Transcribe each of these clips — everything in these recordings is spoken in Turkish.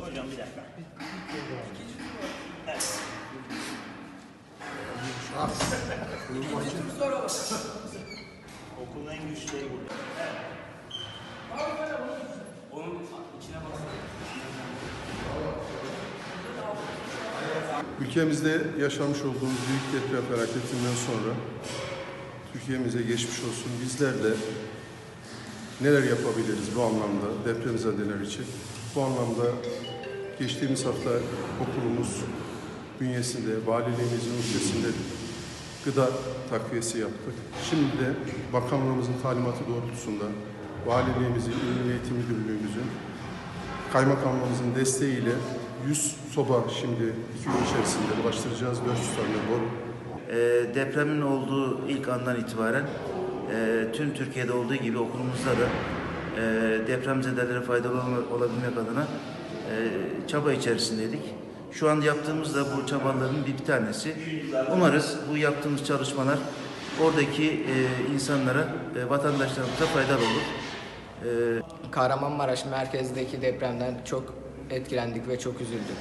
Hocam bir dakika. Okulun en güçlüleri burada. Ülkemizde yaşamış olduğumuz büyük deprem felaketinden sonra Türkiye'mize geçmiş olsun. Bizler de neler yapabiliriz bu anlamda depremzedeler için? Bu anlamda geçtiğimiz hafta okulumuz bünyesinde, valiliğimizin ülkesinde gıda takviyesi yaptık. Şimdi de bakanlığımızın talimatı doğrultusunda valiliğimizin, İl Milli Eğitim Müdürlüğümüzün kaymakamlığımızın desteğiyle 100 soba şimdi iki gün içerisinde ulaştıracağız. 400 tane boru. Ee, depremin olduğu ilk andan itibaren e, tüm Türkiye'de olduğu gibi okulumuzda da e, depremzedelere faydalı olabilmek adına e, çaba içerisindeydik. Şu an yaptığımız da bu çabaların bir, bir tanesi. Umarız bu yaptığımız çalışmalar oradaki e, insanlara, e, vatandaşlarımıza faydalı olur. E, Kahramanmaraş merkezdeki depremden çok etkilendik ve çok üzüldük.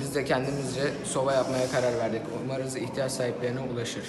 Biz de kendimizce soba yapmaya karar verdik. Umarız ihtiyaç sahiplerine ulaşır.